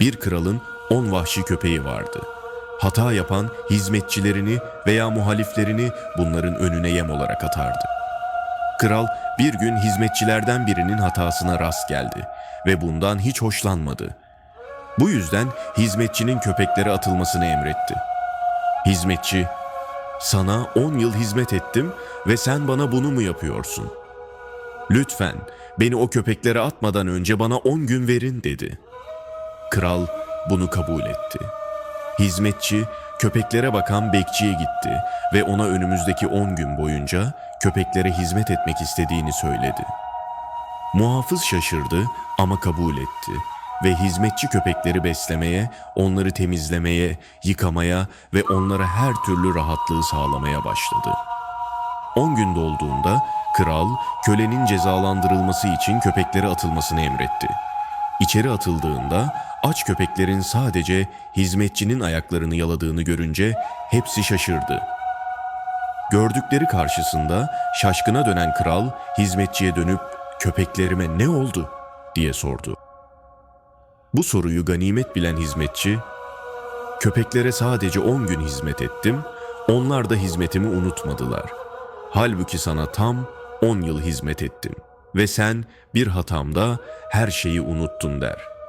Bir kralın on vahşi köpeği vardı. Hata yapan hizmetçilerini veya muhaliflerini bunların önüne yem olarak atardı. Kral bir gün hizmetçilerden birinin hatasına rast geldi ve bundan hiç hoşlanmadı. Bu yüzden hizmetçinin köpeklere atılmasını emretti. Hizmetçi, sana on yıl hizmet ettim ve sen bana bunu mu yapıyorsun? Lütfen beni o köpeklere atmadan önce bana on gün verin dedi. Kral bunu kabul etti. Hizmetçi köpeklere bakan bekçiye gitti ve ona önümüzdeki on gün boyunca köpeklere hizmet etmek istediğini söyledi. Muhafız şaşırdı ama kabul etti ve hizmetçi köpekleri beslemeye, onları temizlemeye, yıkamaya ve onlara her türlü rahatlığı sağlamaya başladı. 10 gün dolduğunda kral kölenin cezalandırılması için köpeklere atılmasını emretti. İçeri atıldığında aç köpeklerin sadece hizmetçinin ayaklarını yaladığını görünce hepsi şaşırdı. Gördükleri karşısında şaşkına dönen kral hizmetçiye dönüp köpeklerime ne oldu diye sordu. Bu soruyu ganimet bilen hizmetçi, köpeklere sadece 10 gün hizmet ettim, onlar da hizmetimi unutmadılar. Halbuki sana tam 10 yıl hizmet ettim ve sen bir hatamda her şeyi unuttun der.''